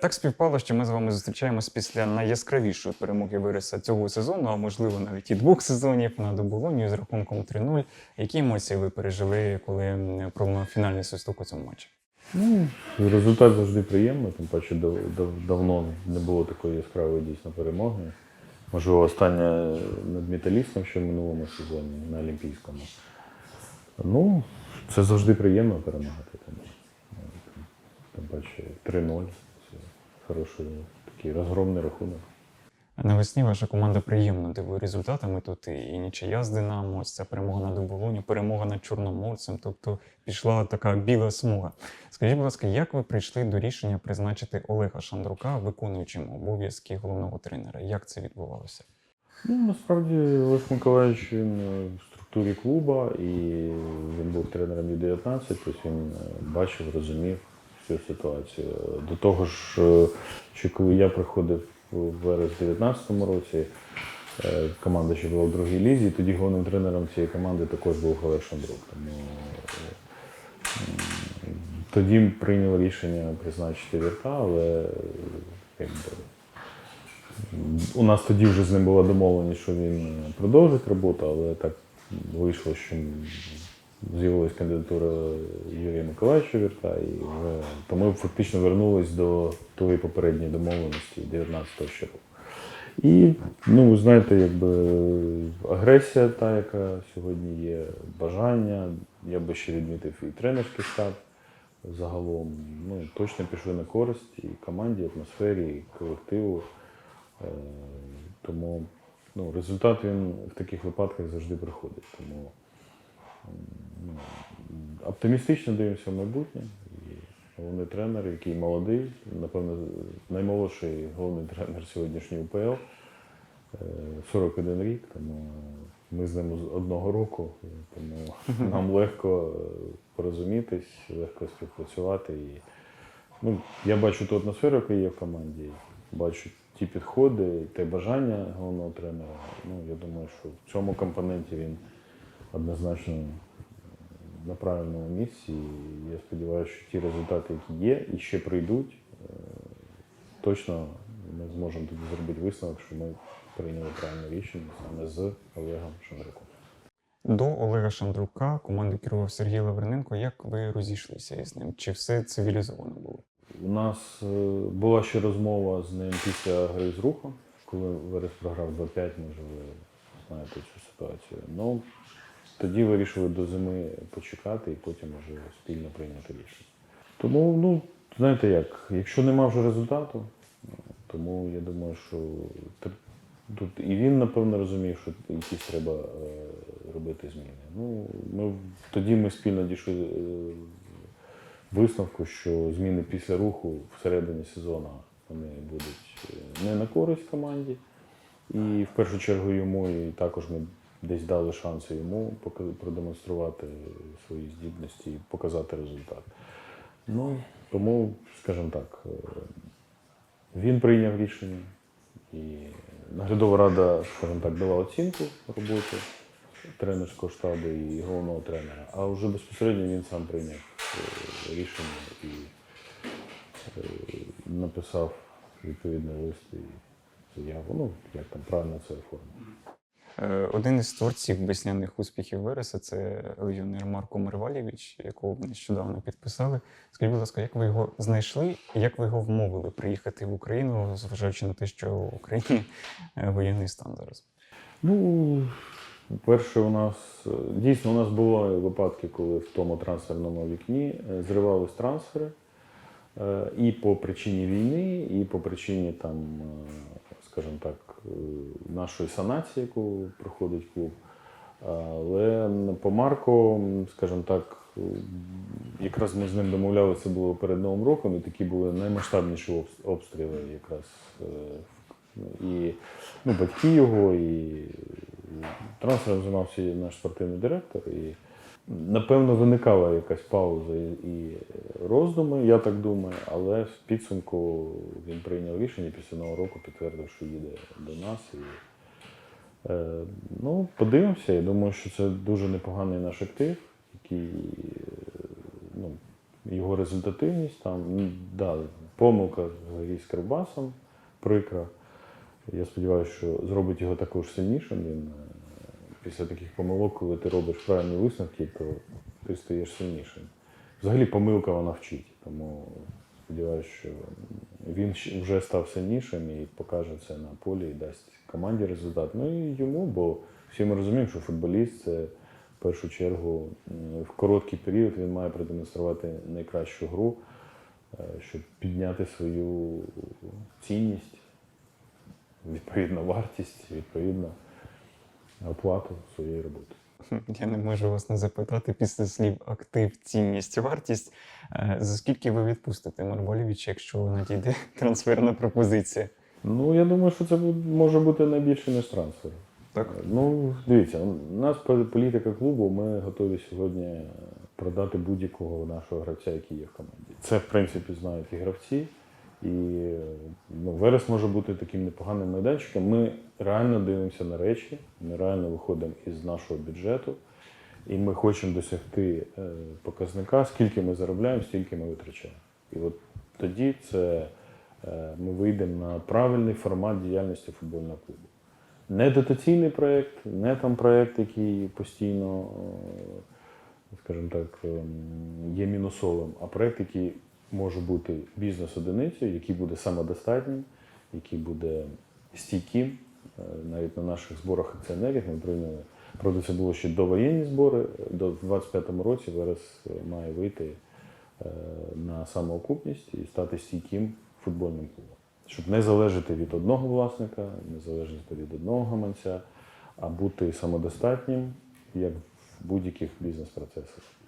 Так співпало, що ми з вами зустрічаємось після найяскравішої перемоги Виреса цього сезону, а можливо навіть і двох сезонів над оболонію з рахунком 3-0. Які емоції ви пережили, коли пролунав фінальний свисток у цьому матчі? Ну, результат завжди приємний, тим паче дав- дав- давно не було такої яскравої дійсно перемоги. Можливо, остання над металістом ще в минулому сезоні на Олімпійському. Ну, це завжди приємно перемагати. Тим паче 3-0. Хороший такий розгромний рахунок. Навесні ваша команда приємно дивує результатами. Тут і нічия з Динамо, ось ця перемога над оболоню, перемога над Чорноморцем. Тобто пішла така біла смуга. Скажіть, будь ласка, як ви прийшли до рішення призначити Олега Шандрука виконуючим обов'язки головного тренера? Як це відбувалося? Ну, насправді Олег Миколаївич він е, в структурі клуба і він був тренером U19, тобто він е, бачив, розумів всю ситуацію. До того ж, е, ще коли я приходив в верес 19-му році, е, команда ще була в другій лізі, тоді головним тренером цієї команди також був Олег Шандрук. Тому е, тоді прийняв рішення призначити вірта, але е, якби, у нас тоді вже з ним була домовленість, що він е, продовжить роботу, але так вийшло, що з'явилася кандидатура Юрія Миколаївича Вірта, і вже, то ми фактично вернулись до тої попередньої домовленості 19-го ще року. І, ну, знаєте, якби агресія, та, яка сьогодні є, бажання, я би ще відмітив і тренерський штаб загалом, ну, точно пішли на користь і команді, і атмосфері, і колективу. Е, Тому ну, результат він в таких випадках завжди приходить. Тому оптимістично дивимося в майбутнє. І головний тренер, який молодий, напевно, наймолодший головний тренер сьогоднішньої УПЛ, е, 41 рік, тому ми з ним з одного року, тому нам легко е, порозумітись, легко співпрацювати. І, ну, я бачу ту атмосферу, яка є в команді, бачу ті підходи, те бажання головного тренера. Ну, я думаю, що в цьому компоненті він однозначно на правильному місці. І я сподіваюся, що ті результати, які є і ще прийдуть, е, точно ми зможемо тоді зробити висновок, що ми прийняли правильне рішення саме з Олегом Шандруком. До Олега Шандрука команду керував Сергій Лавриненко. Як ви розійшлися із ним? Чи все цивілізовано було? У нас е, була ще розмова з ним після гри з рухом, коли Верес програв 2-5, може ви знаєте цю ситуацію. Ну, тоді вирішили до зими почекати і потім вже спільно прийняти рішення. Тому, ну, знаєте як, якщо нема вже результату, тому я думаю, що тут і він, напевно, розумів, що якісь треба е, робити зміни. Ну, ми, тоді ми спільно дійшли е, висновку, що зміни після руху всередині сезону вони будуть е, не на користь команді. І в першу чергу йому, і також ми десь дали шанси йому продемонструвати свої здібності і показати результат. Ну, тому, скажімо так, е, він прийняв рішення, і наглядова рада, скажімо так, дала оцінку роботи тренерського штабу і головного тренера, а вже безпосередньо він сам прийняв е, рішення і е, написав відповідний лист і заяву. Ну, як там правильно це оформити. Е, Один із творців весняних успіхів Вереса це легіонер Марко Мервалєвич, якого нещодавно підписали. Скажіть, будь ласка, як ви його знайшли і як ви його вмовили приїхати в Україну, зважаючи на те, що в Україні е, воєнний стан зараз? Ну, перше, у нас дійсно у нас були випадки, коли в тому трансферному вікні е, зривались трансфери і по причині війни, і по причині там, скажімо так, е, нашої санації, яку проходить клуб. Але по Марко, скажімо так, е, якраз ми з ним домовлялися, було перед Новим роком, і такі були наймасштабніші обстріли якраз. е, І ну, батьки його, і трансфером займався наш спортивний директор. І напевно виникала якась пауза і- роздуми, я так думаю, але в підсумку він прийняв рішення після нового року, підтвердив, що їде до нас. І, е, ну, подивимося. Я думаю, що це дуже непоганий наш актив, який ну, його результативність там, да, помилка з Кривбасом, прикра. Я сподіваюся, що зробить його також сильнішим. Він е, після таких помилок, коли ти робиш правильні висновки, то ти стаєш сильнішим. Взагалі помилка вона вчить. Тому сподіваюся, що він вже став сильнішим і покаже це на полі і дасть команді результат. Ну і йому, бо всі ми розуміємо, що футболіст це в першу чергу в короткий період він має продемонструвати найкращу гру, е, щоб підняти свою цінність, відповідно вартість, відповідно оплату своєї роботи. Я не можу вас не запитати після слів актив, цінність, вартість. Е, За скільки ви відпустите Марболєвича, якщо надійде трансферна пропозиція? Ну, я думаю, що це може бути найбільше ніж трансфер. Так. Ну, дивіться, у нас політика клубу, ми готові сьогодні продати будь-якого нашого гравця, який є в команді. Це, в принципі, знають і гравці. І ну, Верес може бути таким непоганим майданчиком. Ми реально дивимося на речі, ми реально виходимо із нашого бюджету, і ми хочемо досягти е, показника, скільки ми заробляємо, стільки ми витрачаємо. І от тоді це е, ми вийдемо на правильний формат діяльності футбольного клубу. Не дотаційний проєкт, не там проєкт, який постійно, е, скажімо так, ем, є мінусовим, а проєкт, який може бути бізнес-одиницею, який буде самодостатнім, який буде стійким. Е, Навіть на наших зборах акціонерів ми прийняли. Правда, це було ще довоєнні збори. До 25-му році Верес е, має вийти е, на самоокупність і стати стійким футбольним клубом. Щоб не залежати від одного власника, не залежати від одного гаманця, а бути самодостатнім, як в будь-яких бізнес-процесах.